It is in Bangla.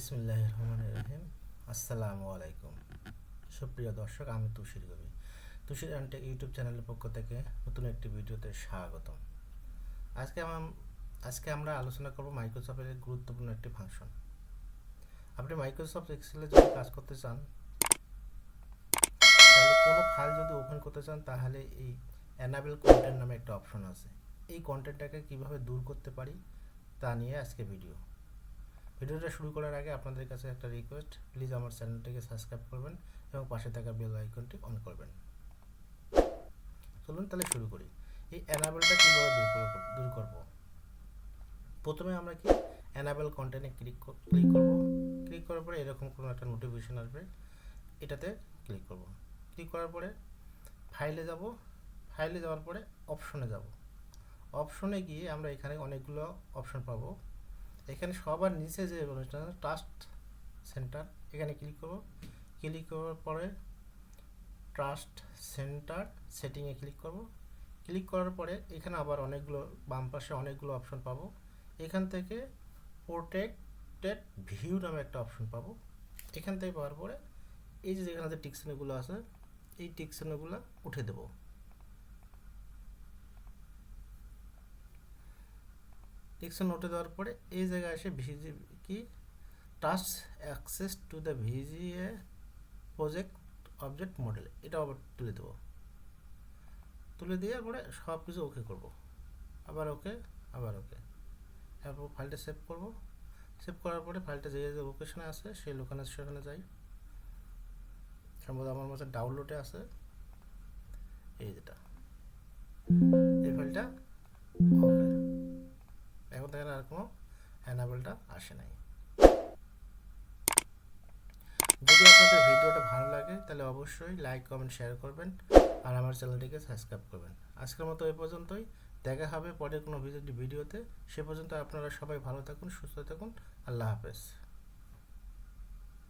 বিসমুল্লাহ রহমান রহিম আসসালামু আলাইকুম। সুপ্রিয় দর্শক, আমি তুষির কবি তুষির অ্যান্টেক ইউটিউব চ্যানেলের পক্ষ থেকে নতুন একটি ভিডিওতে স্বাগতম। আজকে আমার আজকে আমরা আলোচনা করব মাইক্রোসফটের গুরুত্বপূর্ণ একটি ফাংশন। আপনি মাইক্রোসফট এক্সেলে যদি কাজ করতে চান, তাহলে কোনো ফাইল যদি ওপেন করতে চান, তাহলে এই অ্যানাবেল কন্টেন্ট নামে একটা অপশন আছে। এই কন্টেন্টটাকে কীভাবে দূর করতে পারি, তা নিয়ে আজকে ভিডিও। ভিডিওটা শুরু করার আগে আপনাদের কাছে একটা রিকোয়েস্ট প্লিজ আমার চ্যানেলটিকে সাবস্ক্রাইব করবেন এবং পাশে থাকা বেল আইকনটি অন করবেন। চলুন তাহলে শুরু করি। এই অ্যানাবেলটা কীভাবে দূর করব দূর করব? প্রথমে আমরা কি অ্যানাবেল কন্টেন্টে ক্লিক ক্লিক করব। ক্লিক করার পরে এরকম কোনো একটা নোটিফিকেশন আসবে, এটাতে ক্লিক করব। ক্লিক করার পরে ফাইলে যাব। ফাইলে যাওয়ার পরে অপশনে যাব। অপশনে গিয়ে আমরা এখানে অনেকগুলো অপশন পাবো। এখানে সবার নিচে যে অনুষ্ঠান ট্রাস্ট সেন্টার এখানে ক্লিক করব। ক্লিক করার পরে ট্রাস্ট সেন্টার সেটিংয়ে ক্লিক করব। ক্লিক করার পরে এখানে আবার অনেকগুলো, বাম পাশে অনেকগুলো অপশন পাবো। এখান থেকে প্রোটেক্টেড ভিউ নামে একটা অপশন পাবো। এখান থেকে পাওয়ার পরে এই যে যেখানে টিকসেনগুলো আছে, এই টিকসেনগুলো উঠে দেবো। টিকসন উঠে দেওয়ার পরে এই জায়গায় এসে ভিজি কি? Touch access to the VGA project object model এটা আবার তুলে দেবো। তুলে দিয়ে পরে সব কিছু ওকে করব। আবার ওকে আবার ওকে তারপর ফাইলটা সেভ করব। সেভ করার পরে ফাইলটা যে যে লোকেশনে আছে, সেই লোকেশনে সেখানে যাই। সম্ভবত আমার মধ্যে ডাউনলোডে আছে। এই যেটা। আসে নাই। যদি আপনাদের ভিডিওটা ভালো লাগে, তাহলে অবশ্যই লাইক কমেন্ট শেয়ার করবেন আর আমার চ্যানেলটিকে সাবস্ক্রাইব করবেন। আজকের মতো এ পর্যন্তই। দেখা হবে পরে কোনো ভিডিওতে। সে পর্যন্ত আপনারা সবাই ভালো থাকুন, সুস্থ থাকুন। আল্লাহ হাফেজ।